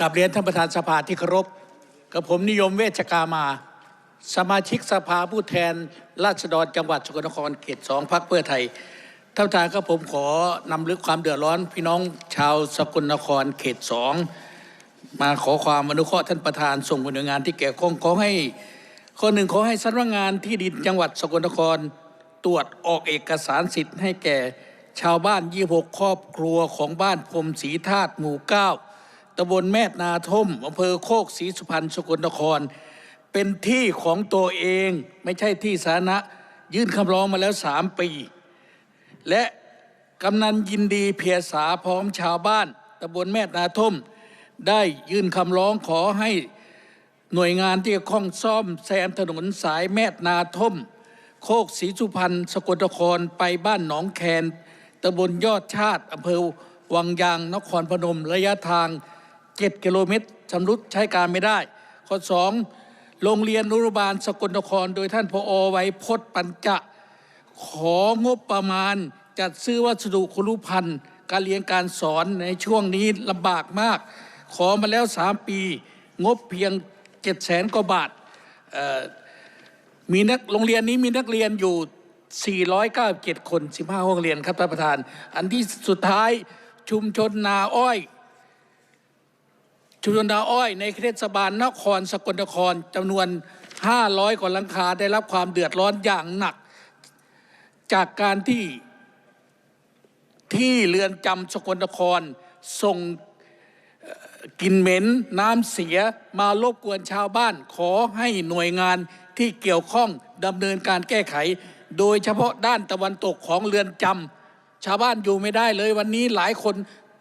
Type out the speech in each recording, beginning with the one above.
กับเรียนท่านประธานสภาที่เคารพกับผมนิยมเวชกามา สมาชิกสภาผู้แทน ราษฎรจังหวัดสกลนครเขตสองพักเพื่อไทยท่านประธานครับผมขอนำลึกความเดือดร้อน พี่น้องชาวสกลนครเขตสองมาขอความอนุเคราะห์ท่านประธานส่งหน่วยงานที่เกี่ยวข้องขอให้ข้อหนึ่งขอให้สำนักงานที่ดินจังหวัดสกลนคร ตรวจออกเอกสารสิทธิ์ให้แก่ชาวบ้าน 26 ครอบครัวของบ้านพรมศรีธาตุหมู่ 9 ตำบลแม่นาท่มอำเภอโคกศรีสุพรรณสกลนคร เป็นที่ของตัวเองไม่ใช่ที่สาธารณะยื่นคำร้องมาแล้ว3ปี และกำนันยินดีเพียสาพร้อมชาวบ้านตำบลแม่นาท่มได้ยื่นคำร้องขอให้หน่วยงานที่เกี่ยวข้องซ่อมแซมถนนสายแม่นาท่มโคกศรีสุพรรณสกลนครไปบ้านหนองแคนตำบลยอดชาติอำเภอวังยางนครพนมระยะทาง 7กิโลเมตรชำรุดใช้การไม่ได้ ข้อ 2 โรงเรียนนุบาลสกลนคร โดยท่านพอไว้พจน์ปัญจะของบประมาณจัดซื้อวัสดุคุรุพันธ์การเรียนการสอนในช่วงนี้ลำบากมาก ขอมาแล้ว 3 ปี งบเพียง7 0 0แสนกว่าบาทมีนักโรงเรียนนี้มีนักเรียนอยู่ 497 คน 15 ห้องเรียนครับท่านประธาน อันที่สุดท้ายชุมชนนาอ้อย ชุมชนนาอ้อยในเทศบาลนครสกลนครจำนวน 500 กว่าหลังคาได้รับความเดือดร้อนอย่างหนัก จากการที่ที่เรือนจำสกลนครส่งกินเหม็นน้ำเสียมารบกวนชาวบ้าน ขอให้หน่วยงานที่เกี่ยวข้องดำเนินการแก้ไข โดยเฉพาะด้านตะวันตกของเรือนจำชาวบ้านอยู่ไม่ได้เลยวันนี้หลายคน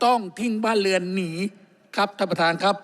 ต้องทิ้งบ้านเรือนหนี ครับท่านประธานครับ